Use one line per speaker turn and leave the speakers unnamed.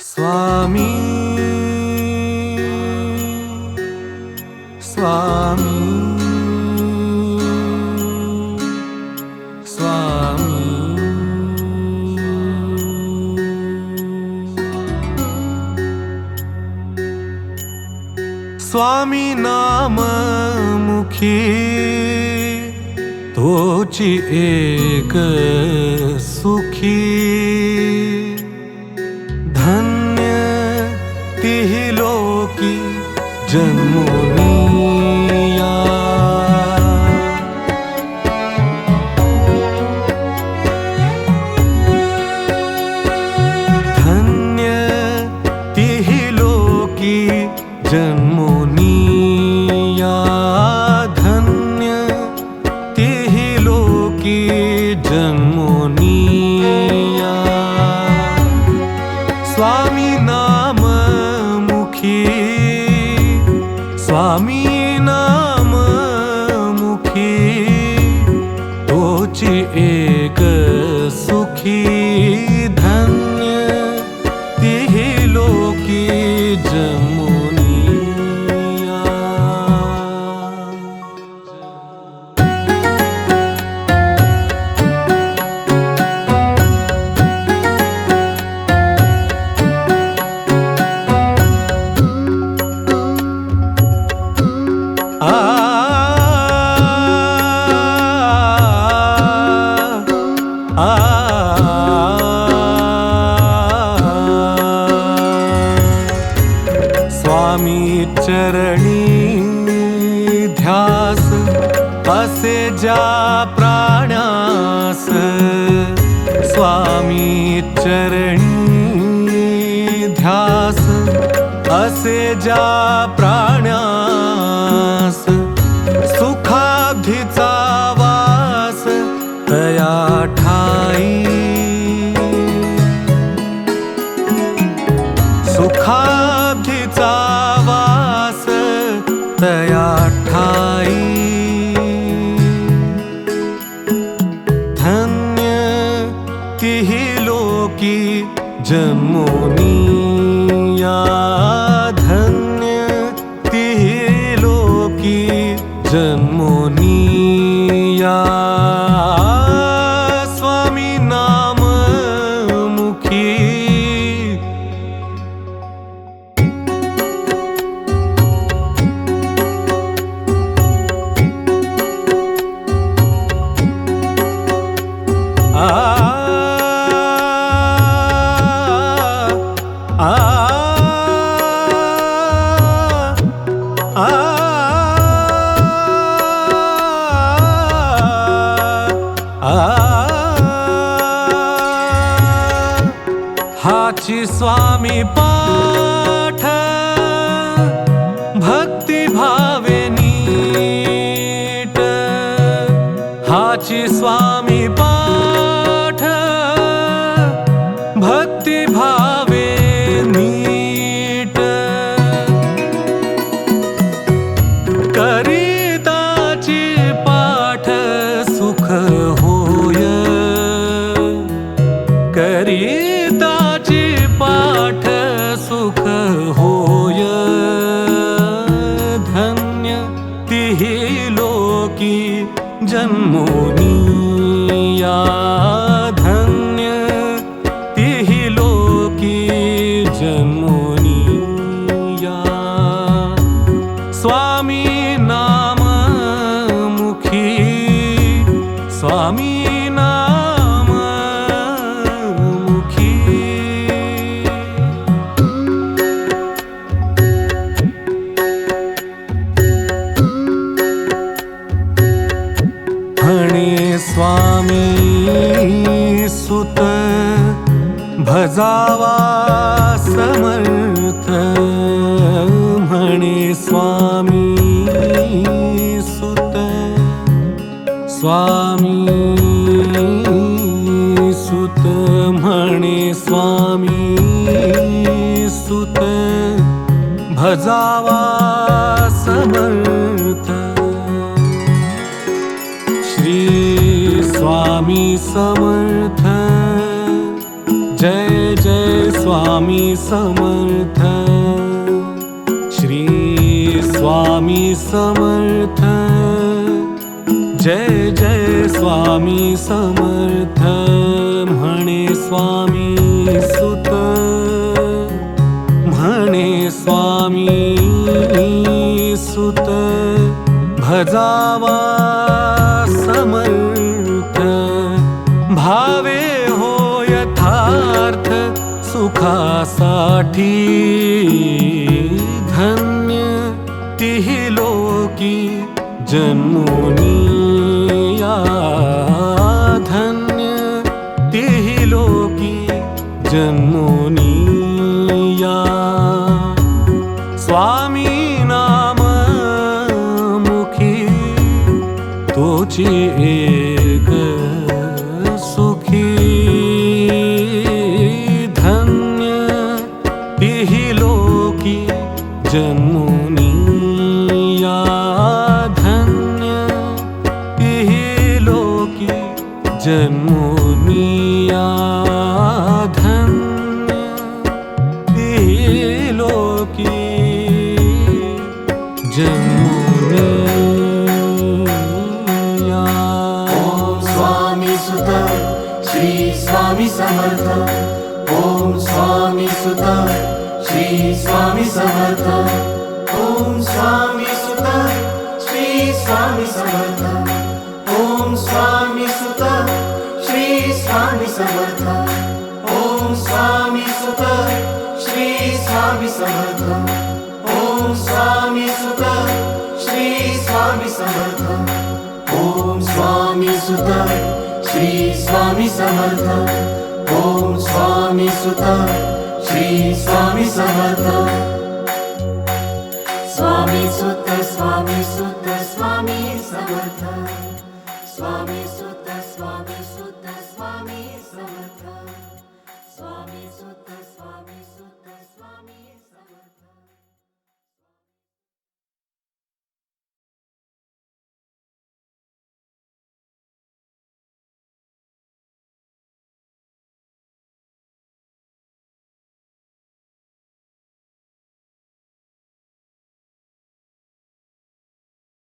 स्वामी स्वामी स्वामी। स्वामी नाम मुखी। सुखी। धन्य तिहि लोकी जन्मुनिया स्वामी नाम मुखी तोची एक सुखी असे ज्या प्राण्यास स्वामी चरणी ध्यास। असे ज्या तिहि लोकी जन्मुनिया धन्य लोकी जन्मुनिया स्वामी नाम मुखी। आ हाची स्वामी पाठ। भक्ती भावे नीट। हाची स्वामी पाठ। भक्ती भावे नीट। पाठ सुख होय। करीताची धन्य लोकी जन्मुनिया स्वामी नाम मुखी स्वामी नाम स्वामी सुत भजावा समर्थ म्हणे स्वामी सुत स्वामी सुत म्हणे स्वामी सुत भजावा स्वामी समर्थ। जय जय स्वामी समर्थ। श्री स्वामी समर्थ। जय जय स्वामी समर्थ। म्हणे स्वामी सुत। म्हणे स्वामी सुत। भजावा सुखासाठी धन्य तिह लोकी जन्मुनिया धन्य तिह लोकी जन्मुनिया स्वामी नाम मुखी तोची एक जन्मुनिया धन्य तिह लोकी जन्मुनिया।
स्वामी सुत, श्री स्वामी समर्थ। ॐ स्वामी सुत, श्री स्वामी समर्थ। ॐ स्वामी सुत, श्री स्वामी समर्थ। समर्थ। ॐ स्वामी सुत श्री स्वामी समर्थ। ॐ स्वामी सुत श्री स्वामी समर्थ। ॐ स्वामी सुत श्री स्वामी समर्थ। ॐ स्वामी सुत श्री स्वामी समर्थ। स्वामी सुत स्वामी सुत स्वामी समर्थ स्वामी सुत स्वामी सुत स्वामी समर्थ स्वामी सुत स्वामी सुत स्वामी समर्थ